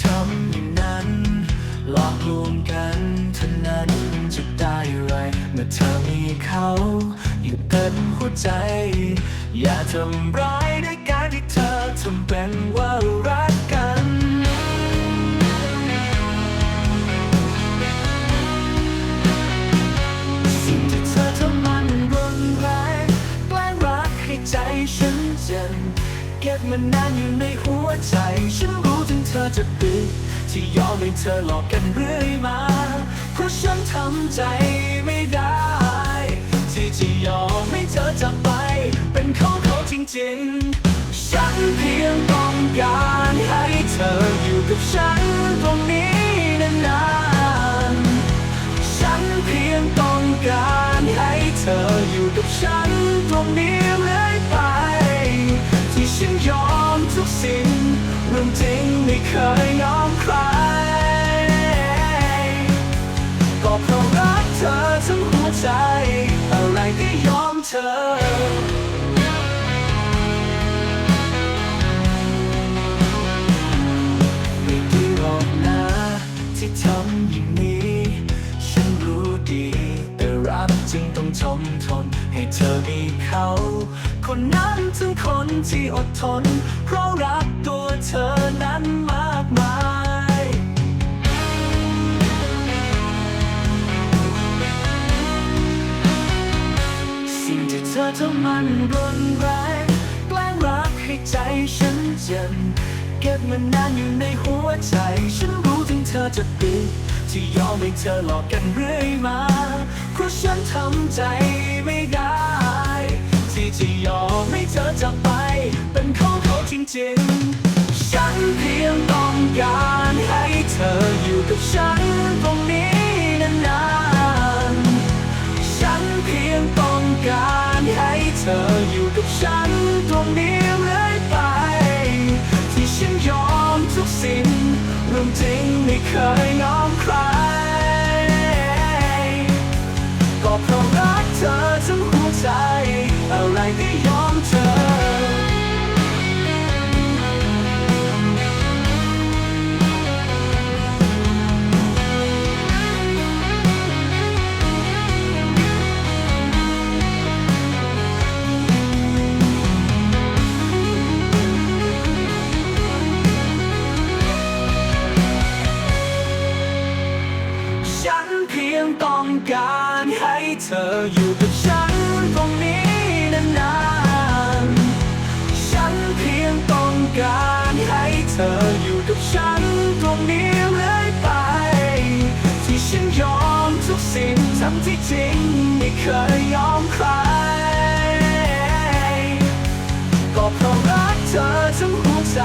ทำอย่างนั้น หลอกลวงกันเท่านั้นจะได้อะไรเมื่อเธอมีเขาอยู่เต็มหัวใจ อย่าทำร้ายด้วยการที่เธอทำเป็นว่ารักกันสิ่งที่เธอทำมันรุนแรงแกล้งรักให้ใจฉันเจ็บ เก็บมันนานอยู่ในหัวใจ ฉันรู้ถึงเธอจะปิดที่ยอมให้เธอหลอกกันเรื่อยมา เพราะฉันทำใจไม่ได้ ที่จะยอมให้เธอจากไป เป็นของเขาจริงๆ ฉันเพียงต้องการให้เธออยู่กับฉันตรงนี้นานๆ ฉันเพียงต้องการให้เธออยู่กับฉันตรงนี้ สิ่งเรื่องจริงไม่เคยยอมใคร ก็เพราะรักเธอทั้งหัวใจ อะไรก็ยอมเธอไม่ดีหรอกนะที่ทำอย่าง จริงต้องทนทน ให้เธอมีเขา คนนั้นถึงคนที่อดทน เพราะรักตัวเธอนั้นมากมายสิ่งที่เธอทำมันรุนแรงแกล้งรักให้ใจฉันเจ็บเก็บมันนานอยู่ในหัวใจ ฉันรู้ถึงเธอจะปิดที่ยอมให้เธอหลอกกันเรื่อยมา ราะฉันทำใจไม่ได้ ที่จะยอมให้เธอจากไป เป็นของเขาจริงๆ ฉันเพียงต้องการให้เธออยู่กับฉันตรงนี้นานๆ ฉันเพียงต้องการให้เธออยู่กับฉันตรงนี้เรื่อยไป ที่ฉันยอมทุกสิ่งเรื่องจริงไม่เคยยอ ใจ อะไรก็ยอมเธอ ฉันเพียงต้องการให้เธออยู่กับฉัน กับฉันตรงนี้เลยไป ที่ฉันยอมทุกสิ่งทั้งที่จริงไม่เคยยอมใคร ก็เพราะรักเธอทั้งหัวใจ